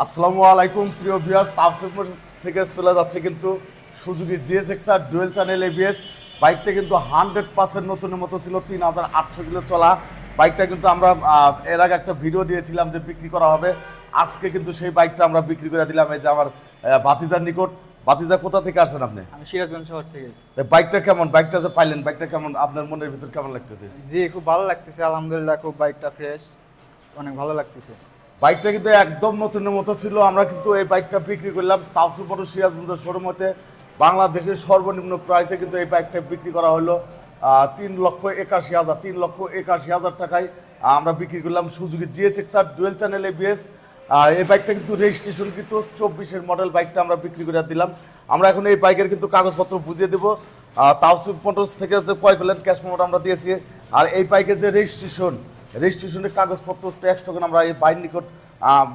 আসসালামু আলাইকুম প্রিয় ভিউয়ার্স তাফসিফ থেকে চলে যাচ্ছে কিন্তু Suzuki Gixxer dual channel ABS বাইকটা কিন্তু হান্ড্রেড পার্সেন্ট নতুনের মতো ছিল তিন হাজার আটশো কিলো চলা। বাইকটা কিন্তু আমরা এর আগে একটা ভিডিও দিয়েছিলাম যে বিক্রি করা হবে। আজকে কিন্তু সেই বাইকটা আমরা বিক্রি করে দিলাম এই যে আমার আহ, ভাতিজার নিকট। বাতিজা কোথা থেকে আসছেন আপনি? আমি সিরাজগঞ্জ শহর থেকে। বাইকটা কেমন? বাইকটা যে পাইলেন বাইকটা কেমন? আপনার মনের ভিতর কেমন লাগতেছে? জি খুব ভালো লাগতেছে। আলহামদুলিল্লাহ খুব বাইকটা ফ্রেশ অনেক ভালো লাগতেছে। বাইকটা কিন্তু একদম নতুনের মতো ছিল। আমরা কিন্তু এই বাইকটা বিক্রি করলাম। তাওসুর মোটর সিরাজগঞ্জের শোরুম হতে বাংলাদেশের সর্বনিম্ন প্রাইসে কিন্তু এই বাইকটা বিক্রি করা হলো। তিন লক্ষ একাশি হাজার, তিন লক্ষ একাশি হাজার টাকায় আমরা বিক্রি করলাম Suzuki Gixxer dual channel ABS এই বাইকটা কিন্তু রেজিস্ট্রেশন কিন্তু চব্বিশের মডেল বাইকটা আমরা বিক্রি করে দিলাম। আমরা এখন এই বাইকের কিন্তু কাগজপত্র বুঝিয়ে দেবো। তাওসুফ মোটরস থেকে যে ক্রয় করলেন ক্যাশ মোট আমরা দিয়েছি। আর এই বাইকের যে রেজিস্ট্রেশন রেজিস্ট্রেশনের কাগজপত্র ট্যাক্স টোকেন আমরা এই বাইর নিকট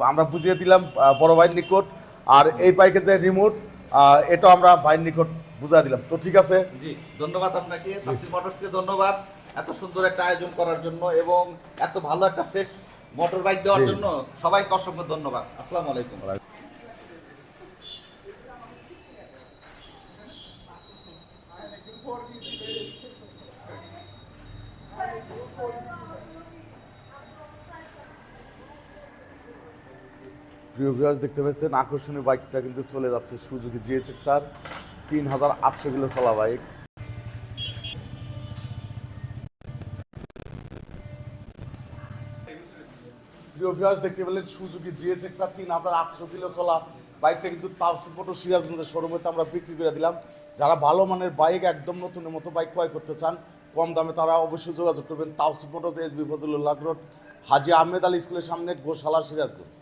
আমরা বুঝিয়ে দিলাম বড় বাইর নিকট। আর এই বাইকের যে রিমোট এটা আমরা বাইর নিকট বুঝা দিলাম। তো ঠিক আছে? জি ধন্যবাদ আপনাকে। সাসি মোটরসকে ধন্যবাদ এত সুন্দর একটা আয়োজন করার জন্য এবং এত ভালো একটা ফ্রেশ মোটর বাইক দেওয়ার জন্য সবাইকে অসংখ্য ধন্যবাদ। আসসালামু আলাইকুম। প্রিয় ভিউয়ার্স দেখতে পাচ্ছেন, আকর্ষণীয় বাইকটা কিন্তু চলে যাচ্ছে সুজুকি জিএস এক্সার তিন হাজার আটশো কিলো চলা বাইক। প্রিয় ভিউয়ার্স দেখতে পেলেন সুজুকি জিএস এক্সার তিন হাজার আটশো কিলো চলা বাইকটা কিন্তু তাওসিফ মোটর সিরাজগঞ্জের শোরুমেতে আমরা বিক্রি করে দিলাম। যারা ভালো মানের বাইক, একদম নতুনের মতো বাইক ক্রয় করতে চান, কম দামে তারা অবশ্যই যোগাযোগ করবেন Tawsif motors S B Fazlullah road Haji Ahmed Ali স্কুলের সামনে, গোশালা সিরাজগঞ্জ।